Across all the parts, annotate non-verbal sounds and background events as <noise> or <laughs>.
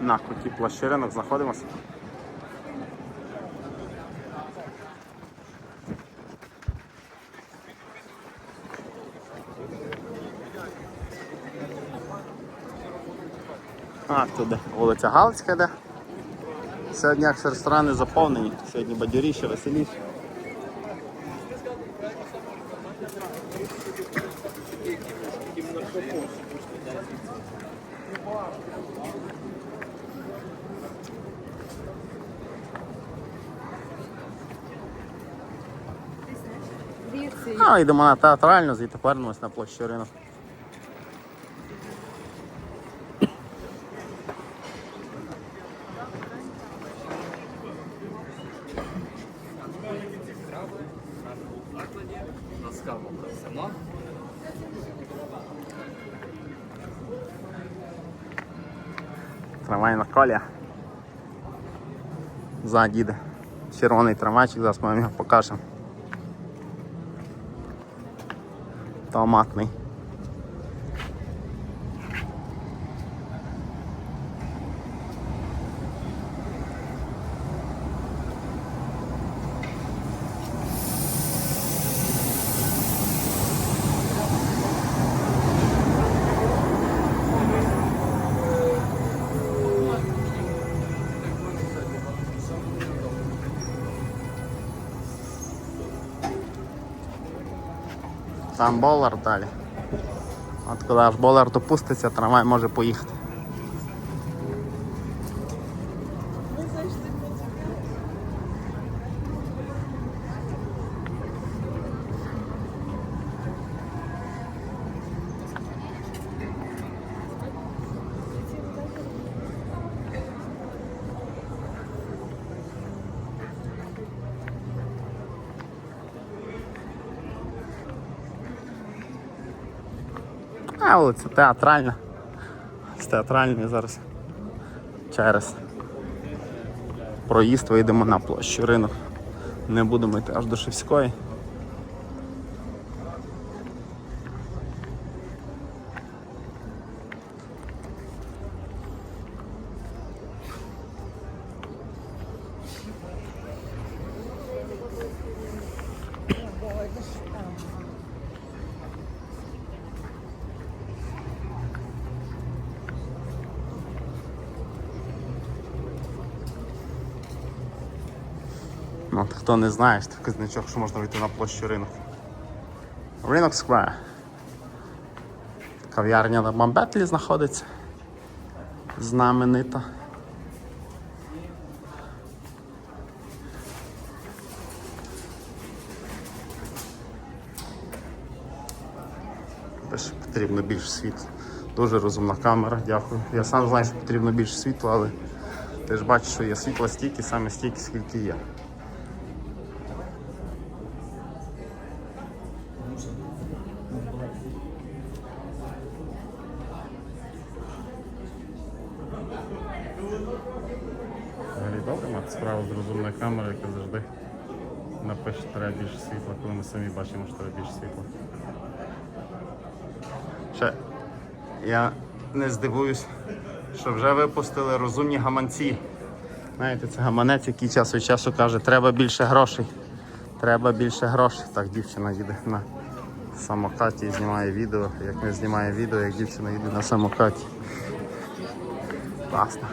На куті площеринок знаходимося. А, туди вулиця Галицька йде. Сьогодні як ресторани заповнені, сьогодні бадьоріше, веселіше. Звідси. А, йдемо на театральну, звідти повернемось на площу ринок. Просимо. Трамвайна колія. Ззаді йде. Червоний трамвайчик, зараз ми вам його покажемо. don't mock me. Там болар далі. От коли аж болар допуститься, трамвай може поїхати. А вулиця театральна. З театральної зараз через проїзд вийдемо на площу ринок. Не будемо йти аж до Шевської. От хто не знає, що такий значок, що можна вийти на площу ринок. Ринок Сквер. Кав'ярня на Бамбетлі знаходиться. Знаменита. Пише, потрібно більше світла. Дуже розумна камера, дякую. Я сам знаю, що потрібно більше світла, але ти ж бачиш, що є світла стільки, саме стільки, скільки є. Справу з розумною камерою, яка завжди напише, що треба більше світла, коли ми самі бачимо, що треба більше світла. Ще я не здивуюсь, що вже випустили розумні гаманці. Знаєте, це гаманець, який час від часу каже, треба більше грошей. Треба більше грошей. Так, дівчина їде на самокаті і знімає відео. Як не знімає відео, як дівчина їде на самокаті. Класно.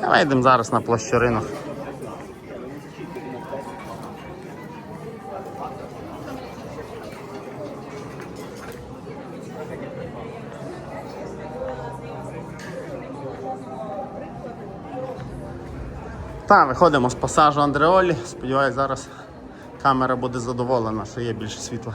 Давай йдемо зараз на площу. Так, виходимо з пасажу Андреолі. Сподіваюсь, зараз камера буде задоволена, що є більше світла.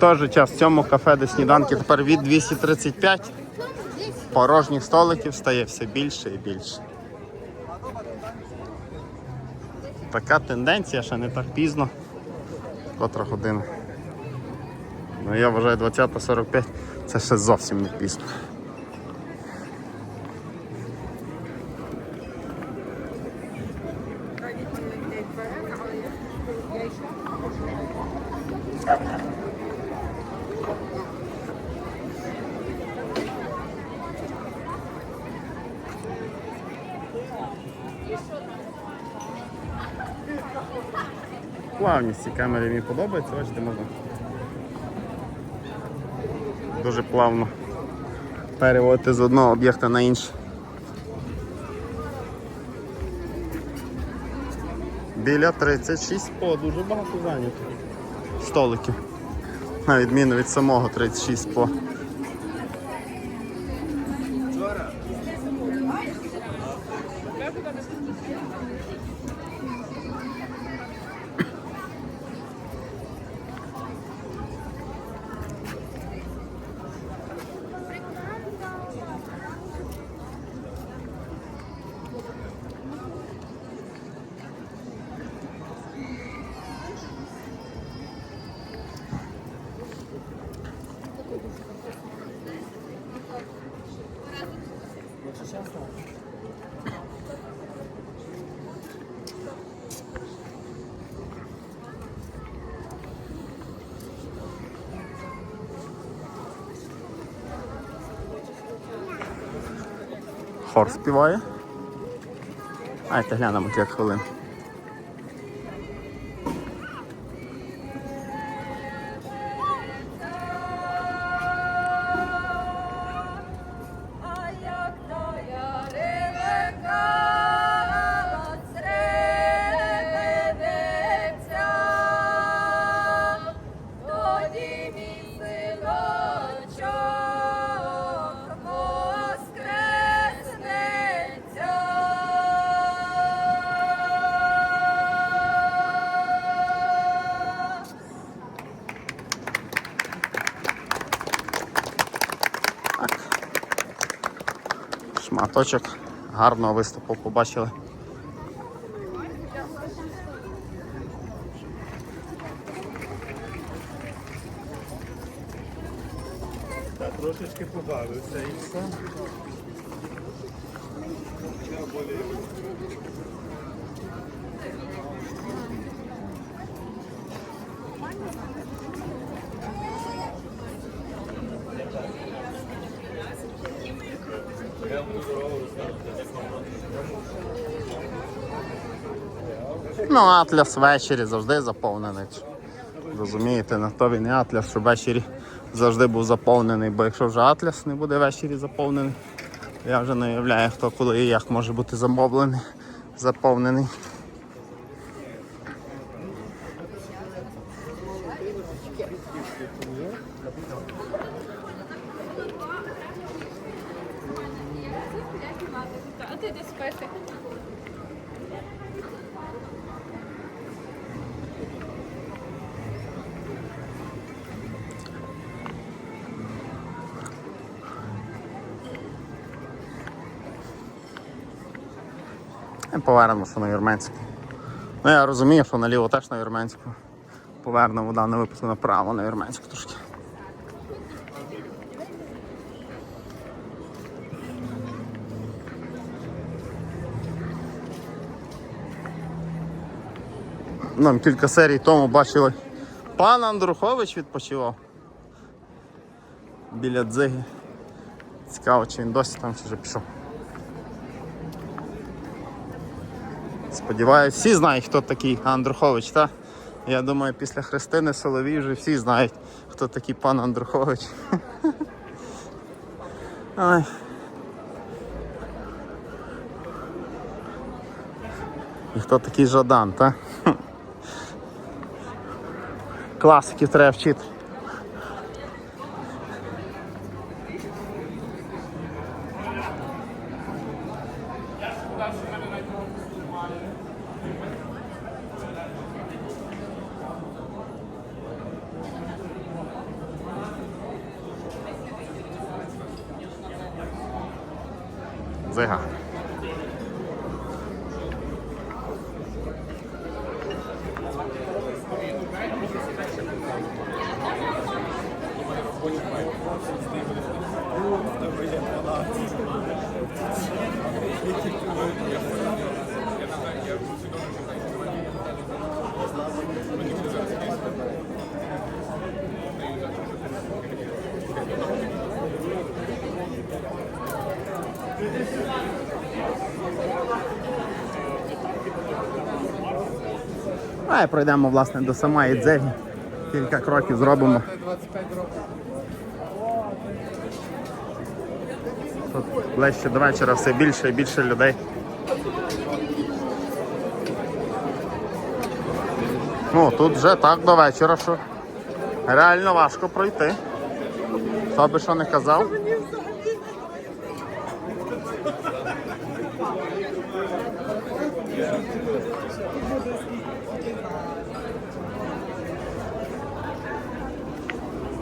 Теж час в цьому кафе, до сніданки тепер від 235 порожніх столиків стає все більше і більше. Така тенденція, ще не так пізно. Котра година. Ну я вважаю 20.45 це ще зовсім не пізно. Плавність ці камери мені подобається, бачите, можна дуже плавно переводити з одного об'єкта на інший. Біля 36 по дуже багато зайнято. Столиків. На відміну від самого 36 по. Хор співає. Дайте глянемо як хвилин. Шматочок гарного виступу побачили. Трошечки побавився і все. Ну, Атлас ввечері завжди заповнений. Розумієте, на то він і Атлас, що ввечері завжди був заповнений, бо якщо вже Атлас не буде ввечері заповнений, я вже не уявляю, хто коли і як може бути замовлений, заповнений. І повернемося на Вірменську. Ну я розумію, що наліво теж на Вірменську. Повернемо в даному випадку направо на Вірменську трошки. Нам кілька серій тому бачили. Пан Андрухович відпочивав. Біля дзиги. Цікаво, чи він досі там чи вже пішов. Сподіваюсь, всі знають, хто такий Андрухович, так? Я думаю, після Христини Соловій вже всі знають, хто такий пан Андрухович. <laughs> Ой. І хто такий Жадан, так? <laughs> Класиків треба вчити. Зайга. Thank you. А і пройдемо власне до самої дзиги. Кілька кроків зробимо. Тут ближче до вечора все більше і більше людей. Ну, тут вже так до вечора, що реально важко пройти. Хто би що не казав.